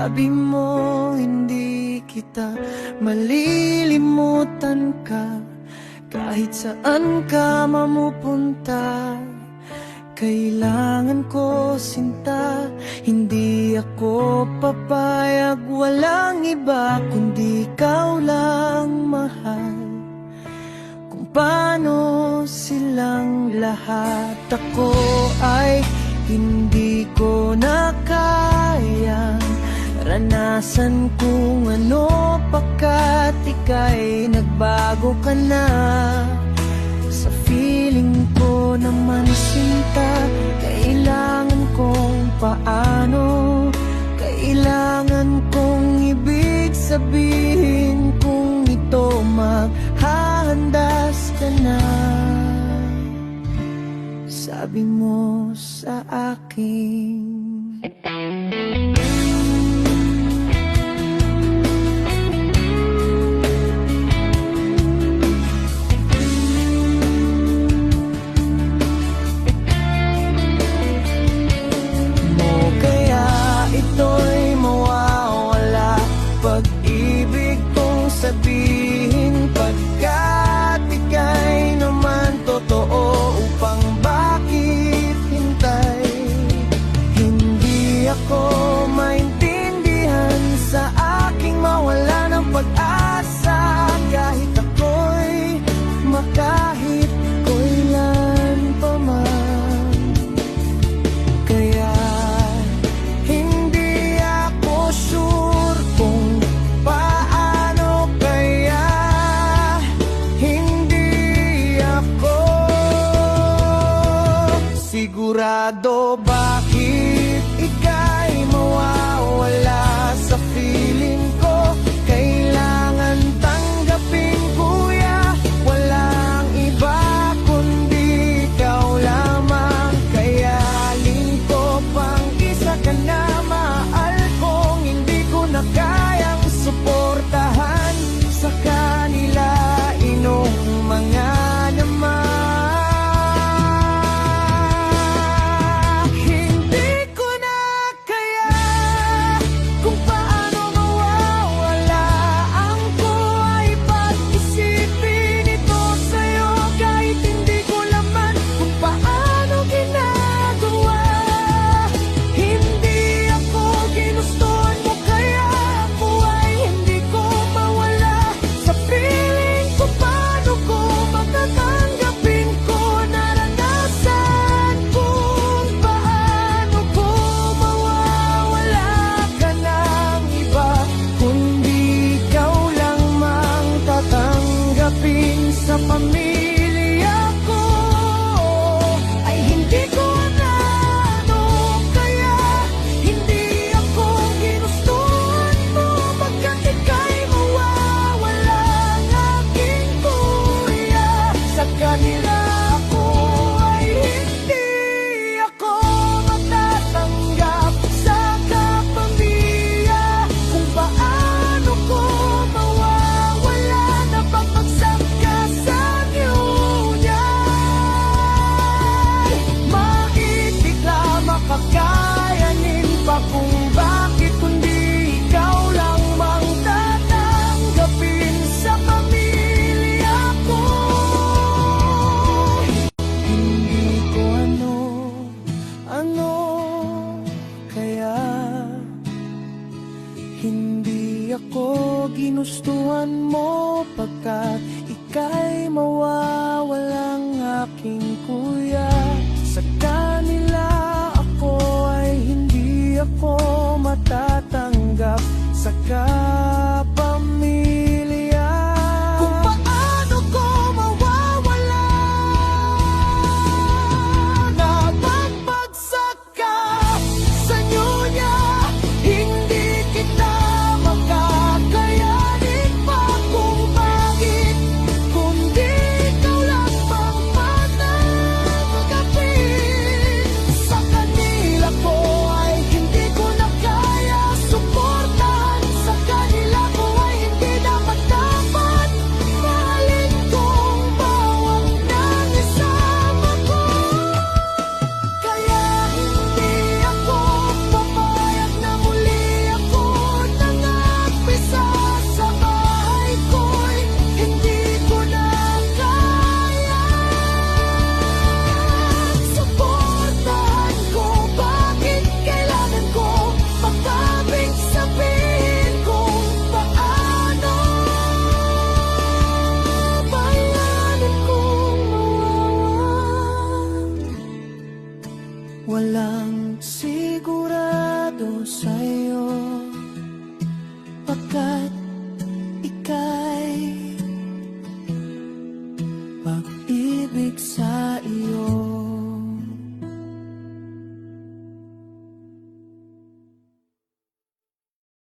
Sabi mo hindi kita malilimutan ka. Kahit saan ka mamupunta Kailangan ko sinta. Hindi ako papayag Walang iba kundi ikaw lang mahal. Kung paano silang lahat Ako ay hindi Naranasan kung ano pagkat ika'y nagbago ka na. Sa feeling ko naman sinta Kailangan kong paano? Kailangan kong ibig sabihin Kung ito maghahandas ka na. Sabi mo sa akin. up on me. Iwan mo pagkat ika'y mawawalang aking kuya. Sa kanila ako ay hindi ako Walang sigurado sa'yo